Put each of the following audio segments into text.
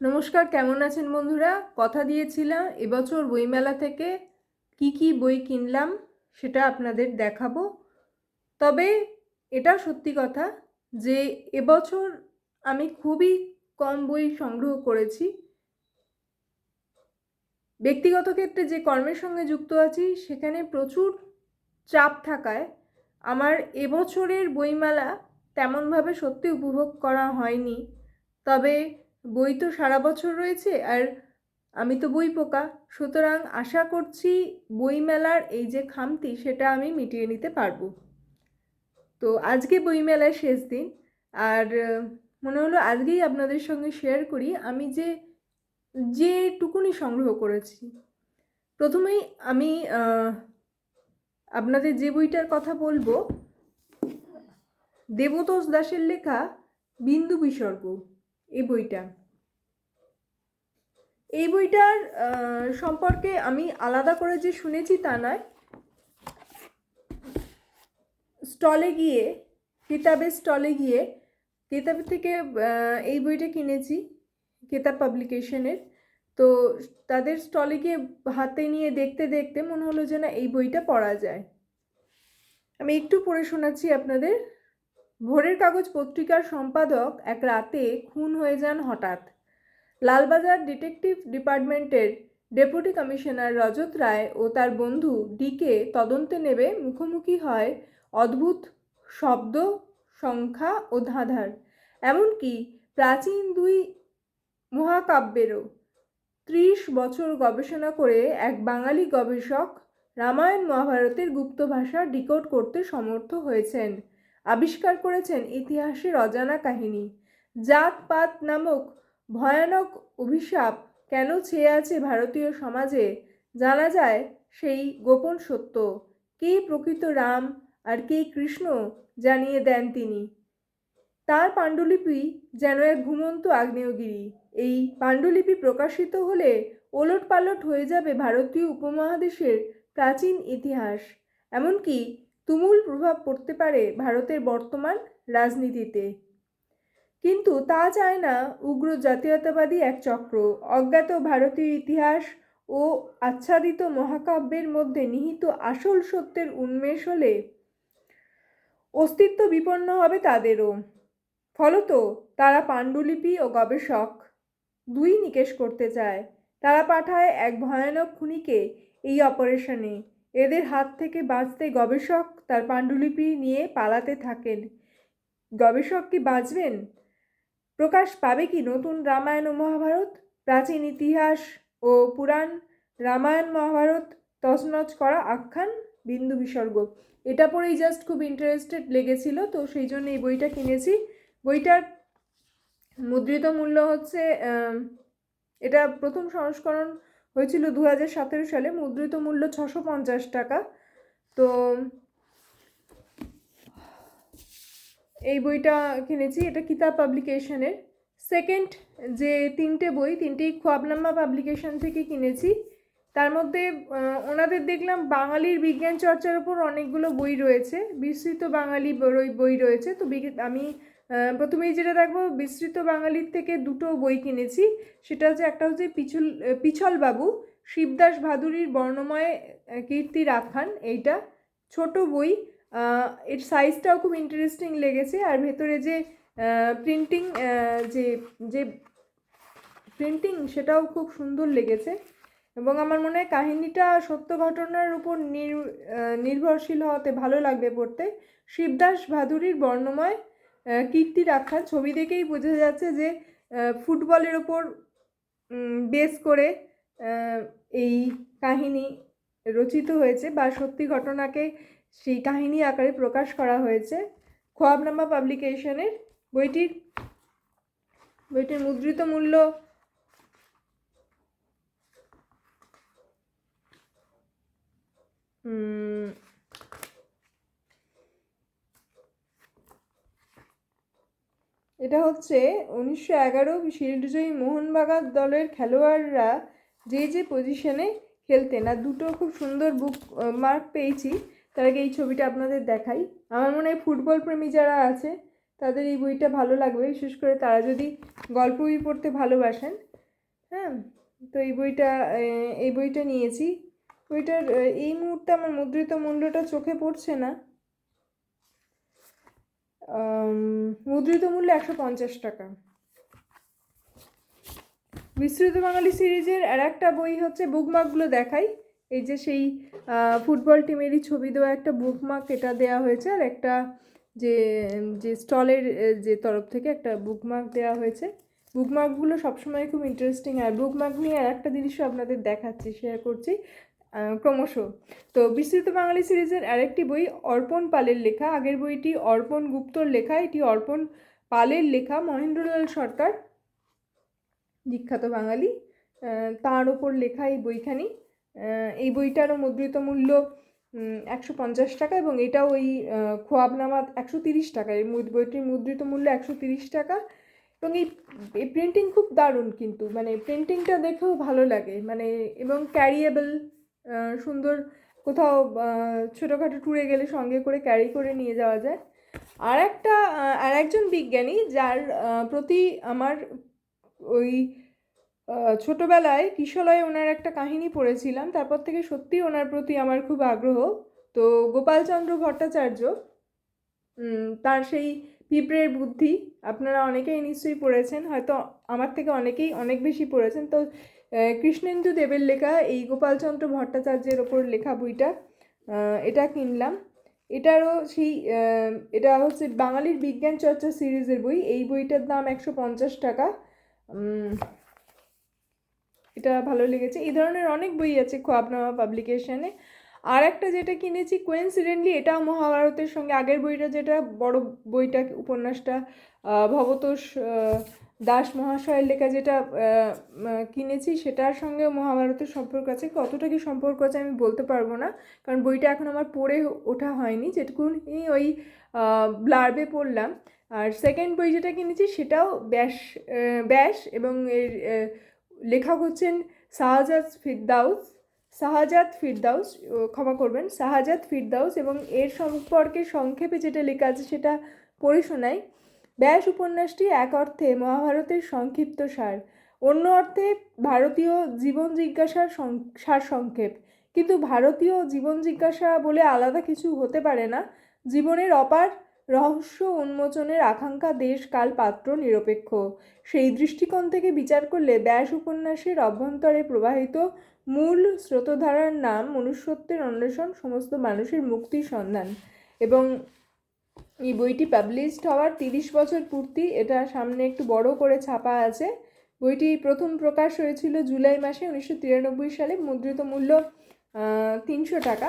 নমস্কার, কেমন আছেন বন্ধুরা? কথা দিয়েছিলাম, এবছর বইমেলা থেকে কি কি বই কিনলাম সেটা আপনাদের দেখাবো। তবে এটা সত্যি কথা যে এবছর আমি খুবই কম বই সংগ্রহ করেছি। ব্যক্তিগত ক্ষেত্রে যে কর্মের সঙ্গে যুক্ত আছি, সেখানে প্রচুর চাপ থাকায় আমার এবছরের বইমেলা তেমনভাবে সত্যি উপভোগ করা হয়নি। তবে বই তো সারা বছর রয়েছে আর আমি তো বই পোকা। সুতরাং আশা করছি বইমেলার এই যে খামতি, সেটা আমি মিটিয়ে নিতে পারব। তো আজকে বইমেলার শেষ দিন। আর মনে হলো আজকেই আপনাদের সঙ্গে শেয়ার করি। আমি যে, যেটুকুনি সংগ্রহ করেছি। প্রথমেই আমি আপনাদের যে বইটার কথা বলব, দেবতোষ দাসের লেখা বিন্দু বিসর্গ। এই বইটা। এই বইটার সম্পর্কে আমি আলাদা করে যে শুনেছি তা নয়। স্টলে গিয়ে, কিতাবের স্টলে গিয়ে, কিতাব থেকে এই বইটা কিনেছি, কিতাব পাবলিকেশনের। তো তাদের স্টলে গিয়ে হাতে নিয়ে দেখতে দেখতে মনে হলো যে না এই বইটা পড়া যায়। আমি একটু পড়ে শোনাচ্ছি আপনাদের। ভোরের কাগজ পত্রিকার সম্পাদক এক রাতে খুন হয়ে যান হঠাৎ। লালবাজার ডিটেকটিভ ডিপার্টমেন্টের ডেপুটি কমিশনার রজত রায় ও তার বন্ধু ডিকে তদন্তে নেবে মুখোমুখি হয় অদ্ভুত শব্দ, সংখ্যা ও ধাঁধার। এমনকি প্রাচীন দুই মহাকাব্যেরও ত্রিশ বছর গবেষণা করে এক বাঙালি গবেষক রামায়ণ মহাভারতের গুপ্ত ভাষা ডিকোড করতে সমর্থ হয়েছেন। আবিষ্কার করেছেন ইতিহাসের অজানা কাহিনী। জাতপাত নামক ভয়ানক অভিশাপ কেন ছেয়ে আছে ভারতীয় সমাজে জানা যায় সেই গোপন সত্য। কে প্রকৃত রাম আর কে কৃষ্ণ জানিয়ে দেন তিনি। তার পাণ্ডুলিপি যেন এক ঘুমন্ত আগ্নেয়গিরি। এই পাণ্ডুলিপি প্রকাশিত হলে ওলট পালট হয়ে যাবে ভারতীয় উপমহাদেশের প্রাচীন ইতিহাস। এমনকি তুমুল প্রভাব পড়তে পারে ভারতের বর্তমান রাজনীতিতে। কিন্তু তা চায় না উগ্র জাতীয়তাবাদী এক চক্র, অজ্ঞাত ভারতীয় ইতিহাস ও আচ্ছাদিত মহাকাব্যের মধ্যে নিহিত আসল সত্যের উন্মেষ হলে অস্তিত্ব বিপন্ন হবে তাদেরও। ফলত তারা পাণ্ডুলিপি ও গবেষক দুই নিকেশ করতে চায়। তারা পাঠায় এক ভয়ানক খুনিকে এই অপারেশনে। এদের হাত থেকে বাঁচতে গবেষক তার পাণ্ডুলিপি নিয়ে পালাতে থাকেন। গবেষক কি বাঁচবেন? প্রকাশ পাবে কি নতুন রামায়ণ ও মহাভারত? প্রাচীন ইতিহাস ও পুরাণ রামায়ণ, মহাভারত তছনছ করা আখ্যান? বিন্দু বিসর্গ। এটা পড়েই জাস্ট খুব ইন্টারেস্টেড লেগেছিল, তো সেই জন্য এই বইটা কিনেছি। বইটার মুদ্রিত মূল্য হচ্ছে এটা প্রথম সংস্করণ হয়েছিল দু হাজার সতেরো সালে, মুদ্রিত মূল্য ছশো পঞ্চাশ টাকা। তো এই বইটা কিনেছি, এটা কিতাব পাবলিকেশনের। সেকেন্ড যে তিনটে বই, তিনটেই খোয়াবনাম্মা পাবলিকেশন থেকে কিনেছি। তার মধ্যে ওনাদের দেখলাম বাঙালির বিজ্ঞান চর্চার উপর অনেকগুলো বই রয়েছে, বিস্তৃত বাঙালি বই রয়েছে। তো আমি প্রথমেই যেটা দেখব, বিস্তৃত বাঙালির থেকে দুটো বই কিনেছি। সেটা হচ্ছে, একটা হচ্ছে পিছল পিছল বাবু, শিবদাস ভাদুরীর বর্ণময় কীর্তি রাখান এইটা ছোট বই। এর সাইজটাও খুব ইন্টারেস্টিং লেগেছে। আর ভেতরে যে প্রিন্টিং যে যে প্রিন্টিং সেটাও খুব সুন্দর লেগেছে। এবং আমার মনে হয় কাহিনীটা সত্য ঘটনার উপর নির নির্ভরশীল হওয়াতে ভালো লাগবে পড়তে। শিবদাস ভাদুরীর বর্ণময় কীর্তি রাখা। ছবি দেখেই বোঝা যাচ্ছে যে ফুটবলের ওপর বেস করে এই কাহিনী রচিত হয়েছে বা সত্যি ঘটনাকে সেই কাহিনী আকারে প্রকাশ করা হয়েছে। খোয়াবনামা পাবলিকেশনের বইটির বইটির মুদ্রিত মূল্য উম, এটা হচ্ছে উনিশশো এগারো শিল্ডজয়ী মোহনবাগান দলের খেলোয়াড়রা যে যে পজিশনে খেলতেন। আর দুটো খুব সুন্দর বুক মার্ক পেয়েছি। তার আগে এই ছবিটা আপনাদের দেখাই। আমার মনে হয় ফুটবল প্রেমী যারা আছে, তাদের এই বইটা ভালো লাগবে। বিশেষ করে তারা যদি গল্প বই পড়তে ভালোবাসেন হ্যাঁ? তো এই বইটা এই বইটা নিয়েছি। বইটার এই মুহূর্তে আমার মুদ্রিত মূল্যটা চোখে পড়ছে না। মুদ্রিত মূল্য একশো পঞ্চাশ টাকা। বিস্তৃত বাঙালি সিরিজের আর একটা বই হচ্ছে বুকমার্কগুলো দেখাই। এই যে সেই ফুটবল টিমেরই ছবি দেওয়া একটা বুকমার্ক, এটা দেওয়া হয়েছে। আর একটা যে যে স্টলের যে তরফ থেকে একটা বুকমার্ক দেওয়া হয়েছে। বুকমার্কগুলো সবসময় খুব ইন্টারেস্টিং আর বুকমার্ক নিয়ে আর একটা জিনিসও আপনাদের দেখাচ্ছি শেয়ার করছি। ক্রমশ। তো বিস্তৃত বাঙালি সিরিজের আরেকটি বই, অর্পণ পালের লেখা। আগের বইটি অর্পণ গুপ্তর লেখা। এটি অর্পণ পালের লেখা মহেন্দ্রলাল সরকার, বিখ্যাত বাঙালি। তার ওপর লেখা এই বইখানি। এই বইটারও মুদ্রিত মূল্য একশো পঞ্চাশ টাকা এবং এটাও ওই খোয়াবনামা একশো তিরিশ টাকা। এই বইটির মুদ্রিত মূল্য একশো তিরিশ টাকা। এবং এই প্রিন্টিং খুব দারুণ কিন্তু। মানে প্রিন্টিংটা দেখেও ভালো লাগে। মানে এবং ক্যারিয়েবল সুন্দর কোথাও ছোটোখাটো ট্যুরে গেলে সঙ্গে করে ক্যারি করে নিয়ে যাওয়া যায়। আর একটা আর একজন বিজ্ঞানী যার প্রতি আমার ওই ছোটোবেলায় কিশলয়ে ওনার একটা কাহিনী পড়েছিলাম, তারপর থেকে সত্যি ওনার প্রতি আমার খুব আগ্রহ। তো গোপালচন্দ্র ভট্টাচার্য তার সেই পিঁপড়ের বুদ্ধি, আপনারা অনেকেই নিশ্চয়ই পড়েছেন, হয়তো আমার থেকে অনেকেই অনেক বেশি পড়েছেন, তো কৃষ্ণেন্দু দেবের লেখা এই গোপালচন্দ্র ভট্টাচার্যের ওপর লেখা বইটা এটা কিনলাম। এটারও সেই এটা হচ্ছে বাঙালির বিজ্ঞান চর্চা সিরিজের বই। এই বইটার দাম একশো পঞ্চাশ টাকা। এটা ভালো লেগেছে। এই ধরনের অনেক বই আছে খোয়াবনামা পাবলিকেশনে। আর একটা যেটা কিনেছি কোয়েন্সিডেন্টলি এটাও মহাভারতের সঙ্গে, আগের বইটা যেটা, বড় বইটা, উপন্যাসটা ভবতোষ দাস মহাশয়ের লেখা যেটা কিনেছি, সেটার সঙ্গে মহাভারতের সম্পর্ক আছে। কতটা কি সম্পর্ক আছে আমি বলতে পারব না, কারণ বইটা এখন আমার পড়ে ওঠা হয়নি। যেটুকুনি ওই ব্লার্বে পড়লাম। আর সেকেন্ড বই যেটা কিনেছি, সেটাও ব্যাস ব্যাস এবং এর লেখক হচ্ছেন শাহজাদ ফিরদাউস। শাহজাদ ফিরদাউস ক্ষমা করবেন শাহজাদ ফিরদাউস এবং এর সম্পর্কে সংক্ষেপে যেটা লেখা আছে সেটা পড়ে শোনাই। ব্যাস উপন্যাসটি এক অর্থে মহাভারতের সংক্ষিপ্ত সার। অন্য অর্থে ভারতীয় জীবন জিজ্ঞাসার সং- সারসংক্ষেপ কিন্তু ভারতীয় জীবন জিজ্ঞাসা বলে আলাদা কিছু হতে পারে না। জীবনের অপার রহস্য উন্মোচনের আকাঙ্ক্ষা দেশ কাল পাত্র নিরপেক্ষ। সেই দৃষ্টিকোণ থেকে বিচার করলে ব্যাস উপন্যাসের অভ্যন্তরে প্রবাহিত মূল স্রোতধারার নাম মনুষ্যত্বের অন্বেষণ, সমস্ত মানুষের মুক্তির সন্ধান। এবং এই বইটি পাবলিশড হওয়ার তিরিশ বছর পূর্তি, এটা সামনে একটু বড় করে ছাপা আছে। বইটি প্রথম প্রকাশ হয়েছিল জুলাই মাসে উনিশশো তিরানব্বই সালে, মুদ্রিত মূল্য তিনশো টাকা।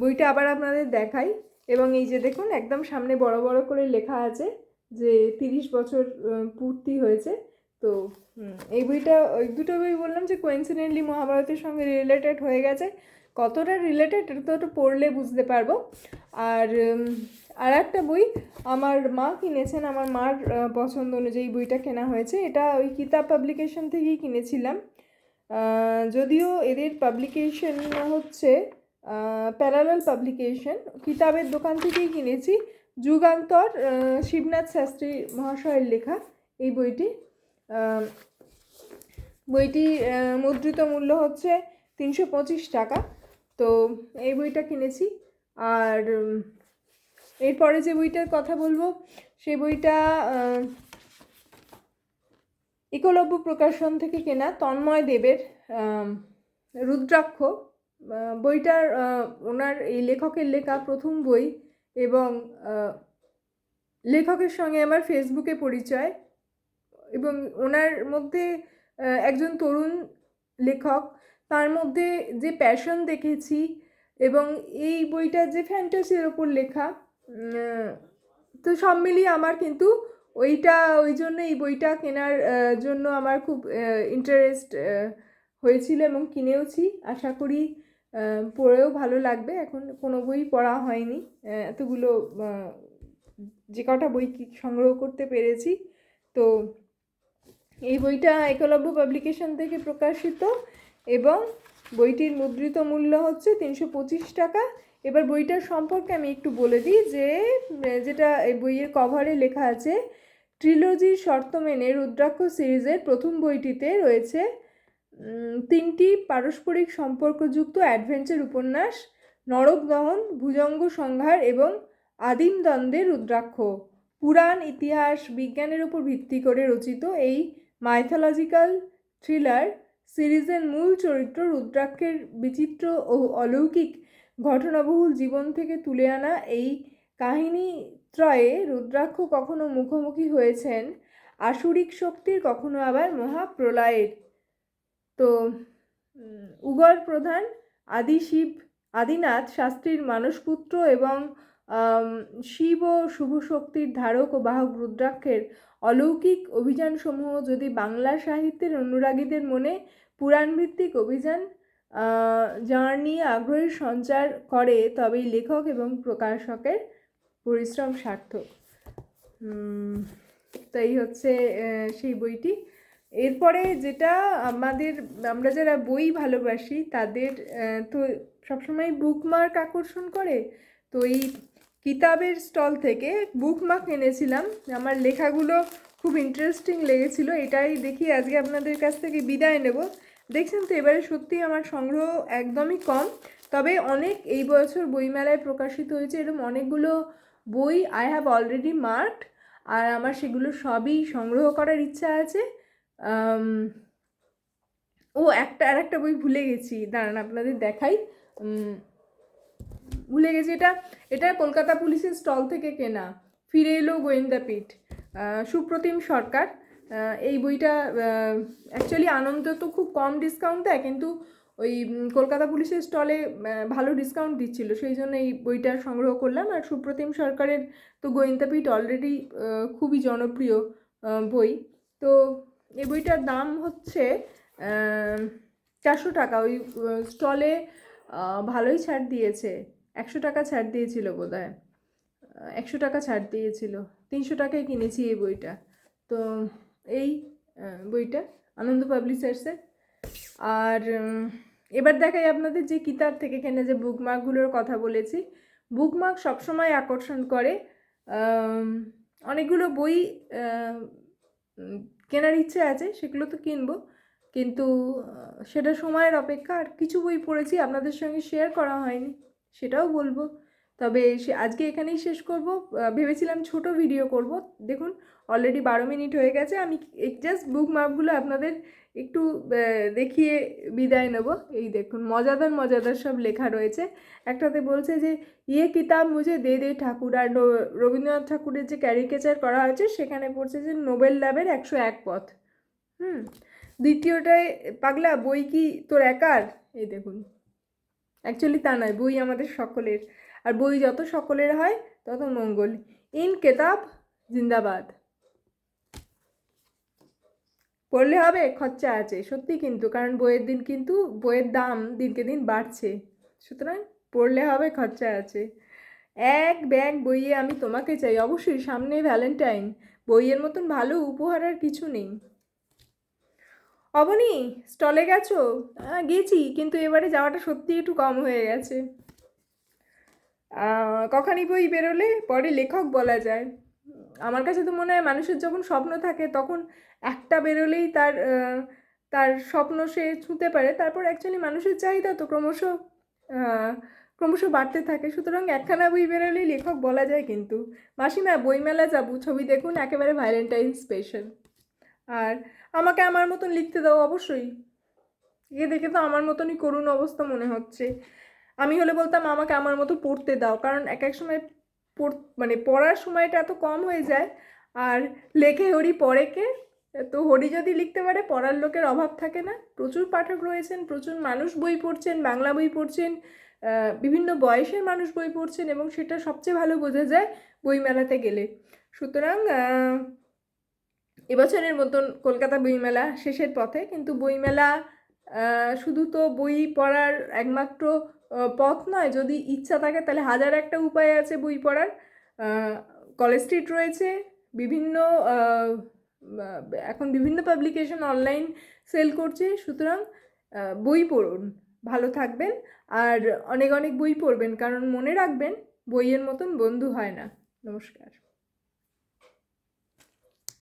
বইটা আবার আপনাদের দেখাই। এবং এই যে দেখুন, একদম সামনে বড় বড় করে লেখা আছে যে তিরিশ বছর পূর্তি হয়েছে। তো এই বইটা ওই দুটো বই বললাম যে কোইন্সিডেন্টলি মহাভারতের সঙ্গে রিলেটেড হয়ে গেছে। কতটা রিলেটেড এটা তো পড়লে বুঝতে পারব। আর আর একটা বই আমার মা কিনেছেন, আমার মার পছন্দ অনুযায়ী বইটা কেনা হয়েছে। এটা ওই কিতাব পাবলিকেশন থেকেই কিনেছিলাম। যদিও এদের পাবলিকেশন হচ্ছে প্যারালাল পাবলিকেশন কিতাবের দোকান থেকেই কিনেছি। যুগান্তর শিবনাথ শাস্ত্রী মহাশয়ের লেখা এই বইটি। বইটি মুদ্রিত মূল্য হচ্ছে তিনশো পঁচিশ টাকা। তো এই বইটা কিনেছি। আর এরপরে যে বইটার কথা বলব সেই বইটা একলব্য প্রকাশন থেকে কেনা তন্ময় দেবের রুদ্রাক্ষ। বইটার ওনার এই লেখকের লেখা প্রথম বই এবং লেখকের সঙ্গে আমার ফেসবুকে পরিচয়। এবং ওনার মধ্যে একজন তরুণ লেখক, তার মধ্যে যে প্যাশন দেখেছি এবং এই বইটা যে ফ্যান্টাসির ওপর লেখা তো সব মিলিয়ে আমার কিন্তু ওইটা, ওই জন্য এই বইটা কেনার জন্য আমার খুব ইন্টারেস্ট হয়েছিল এবং কিনেওছি। আশা করি পড়েও ভালো লাগবে। এখন কোনো বই পড়া হয়নি। এতগুলো যে কটা বই সংগ্রহ করতে পেরেছি। তো এই বইটা একলব্য পাবলিকেশন থেকে প্রকাশিত এবং বইটির মুদ্রিত মূল্য হচ্ছে তিনশো পঁচিশ টাকা। এবার বইটার সম্পর্কে আমি একটু বলে দিই যে, যেটা এই বইয়ের কভারে লেখা আছে ট্রিলজির শর্ত মেনে রুদ্রাক্ষ সিরিজের প্রথম বইটিতে রয়েছে তিনটি পারস্পরিক সম্পর্কযুক্ত অ্যাডভেঞ্চার উপন্যাস, নরক দহন, ভুজঙ্গ সংহার এবং আদিম দ্বন্দ্বের রুদ্রাক্ষ। পুরাণ, ইতিহাস, বিজ্ঞানের উপর ভিত্তি করে রচিত এই মাইথোলজিক্যাল থ্রিলার সিরিজের মূল চরিত্র রুদ্রাক্ষের বিচিত্র ও অলৌকিক ঘটনাবহুল জীবন থেকে তুলে আনা এই কাহিনী ত্রয়ে রুদ্রাক্ষ কখনো মুখোমুখি হয়েছেন। আসুরিক শক্তির কখনো আবার মহাপ্রলয়ের। তো উগর প্রধান আদি শিব, আদিনাথ শাস্ত্রীর মানসপুত্র এবং শিব ও শুভ শক্তির ধারক ও বাহক রুদ্রাক্ষের অলৌকিক অভিযানসমূহ যদি বাংলা সাহিত্যের অনুরাগীদের মনে পুরাণভিত্তিক অভিযান যার নিয়ে আগ্রহের সঞ্চার করে তবেই লেখক এবং প্রকাশকের পরিশ্রম সার্থক। উম, তো এই হচ্ছে সেই বইটি। এরপরে যেটা আমাদের আমরা যারা বই ভালোবাসি তাদের তো সবসময় বুকমার্ক আকর্ষণ করে তো এই কিতাবের স্টল থেকে বুকমার্ক এনেছিলাম। আমার লেখাগুলো খুব ইন্টারেস্টিং লেগেছিল, এটাই দেখি আজকে আপনাদের কাছ থেকে বিদায় নেব। দেখছেন তো, এবারে সত্যি আমার সংগ্রহ একদমই কম, তবে অনেক এই বছর বইমেলায় প্রকাশিত হয়েছে এরকম অনেকগুলো বই আই হ্যাভ অলরেডি মার্কড আর আমার সেগুলো সবই সংগ্রহ করার ইচ্ছা আছে। ও একটা আর একটা বই ভুলে গেছি, দাঁড়ান আপনাদের দেখাই। ভুলে গেছি, এটা এটা কলকাতা পুলিশের স্টল থেকে কেনা। ফিরে এলো গোয়েন্দাপীঠ সুপ্রতিম সরকার এই বইটা অ্যাকচুয়ালি আনন্দ তো খুব কম ডিসকাউন্ট দেয়, কিন্তু ওই কলকাতা পুলিশের স্টলে ভালো ডিসকাউন্ট দিচ্ছিল। সেই জন্য এই বইটা সংগ্রহ করলাম। আর সুপ্রতিম সরকারের তো গোয়েন্দাপীঠ অলরেডি খুবই জনপ্রিয় বই। তো এই বইটার দাম হচ্ছে চারশো টাকা। ওই স্টলে ভালোই ছাড় দিয়েছে। একশো টাকা ছাড় দিয়েছিল বোধ হয় একশো টাকা ছাড় দিয়েছিল। তিনশো টাকায় কিনেছি এই বইটা। তো এই বইটা আনন্দ পাবলিশার্সের আর এবার দেখাই আপনাদের যে কিতাব থেকে কেনা যে বুকমার্কগুলোর কথা বলেছি। বুকমার্ক সবসময় আকর্ষণ করে। অনেকগুলো বই কেনার ইচ্ছে আছে, সেগুলো তো কিনবো। কিন্তু সেটা সময়ের অপেক্ষা। আর কিছু বই পড়েছি, আপনাদের সঙ্গে শেয়ার করা হয়নি। সেটাও বলব। তবে সে আজকে এখানেই শেষ করব। ভেবেছিলাম ছোট ভিডিও করব। দেখুন অলরেডি বারো মিনিট হয়ে গেছে। আমি জাস্ট বুক মার্কগুলো আপনাদের একটু দেখিয়ে বিদায় নেব। এই দেখুন, মজাদার মজাদার সব লেখা রয়েছে। একটাতে বলছে যে ইয়ে কিতাব মুঝে দে দে ঠাকুর। আর রবীন্দ্রনাথ ঠাকুরের যে ক্যারিকেচার করা হয়েছে, সেখানে পড়ছে যে, নোবেল ল্যাবের একশো এক পথ। হুম, দ্বিতীয়টায়, পাগলা, বই কি তোর একার? এই দেখুন। অ্যাকচুয়ালি তা নয়, বই আমাদের সকলের। আর বই যত সকলের হয়, তত মঙ্গল। ইন কেতাব, জিন্দাবাদ। পড়লে হবে, খরচা আছে, সত্যি কিন্তু, কারণ বইয়ের দিন কিন্তু, বইয়ের দাম দিনকে দিন বাড়ছে। সুতরাং পড়লে হবে, খরচা আছে। এক ব্যাগ বইয়ে আমি তোমাকে চাই, অবশ্যই সামনে ভ্যালেন্টাইন। বইয়ের মতন ভালো উপহার আর কিছু নেই। অবনি স্টলে গেছো? আহ, গেছি কিন্তু এবারে যাওয়াটা সত্যি একটু কম হয়ে গেছে। আহ, কখানি বই বেরোলে পরে লেখক বলা যায়। আমার কাছে তো মনে হয় মানুষের যখন স্বপ্ন থাকে তখন একটা বেরোলেই তার তার স্বপ্ন সে ছুঁতে পারে। তারপর অ্যাকচুয়ালি মানুষের চাহিদা তো ক্রমশ ক্রমশ বাড়তে থাকে। সুতরাং একখানা বই বেরোলেই লেখক বলা যায় কিন্তু। মাসিমা বইমেলা যাব ছবি দেখুন একেবারে ভ্যালেন্টাইন স্পেশাল আর আমাকে আমার মতন লিখতে দাও অবশ্যই। এ দেখে তো আমার মতনই করুণ অবস্থা মনে হচ্ছে। আমি হলে বলতাম, আমাকে আমার মতো পড়তে দাও। কারণ এক এক সময় পড় মানে পড়ার সময়টা এত কম হয়ে যায়। আর লেখে হরি, পড়ে কে? তো হরি যদি লিখতে পারে, পড়ার লোকের অভাব থাকে না। প্রচুর পাঠক রয়েছেন, প্রচুর মানুষ বই পড়ছেন, বাংলা বই পড়ছেন বিভিন্ন বয়সের মানুষ বই পড়ছেন এবং সেটা সবচেয়ে ভালো বোঝা যায় বইমেলাতে গেলে। সুতরাং এবছরের মতন কলকাতা বইমেলা শেষের পথে, কিন্তু বইমেলা শুধু তো বই পড়ার একমাত্র পথ নয়, যদি ইচ্ছা থাকে তাহলে হাজার একটা উপায় আছে বই পড়ার। কলেজ স্ট্রিট রয়েছে, বিভিন্ন এখন বিভিন্ন পাবলিকেশন অনলাইন সেল করছে, সুতরাং বই পড়ুন, ভালো থাকবেন, আর অনেক অনেক বই পড়বেন, কারণ মনে রাখবেন, বইয়ের মতন বন্ধু হয় না। নমস্কার।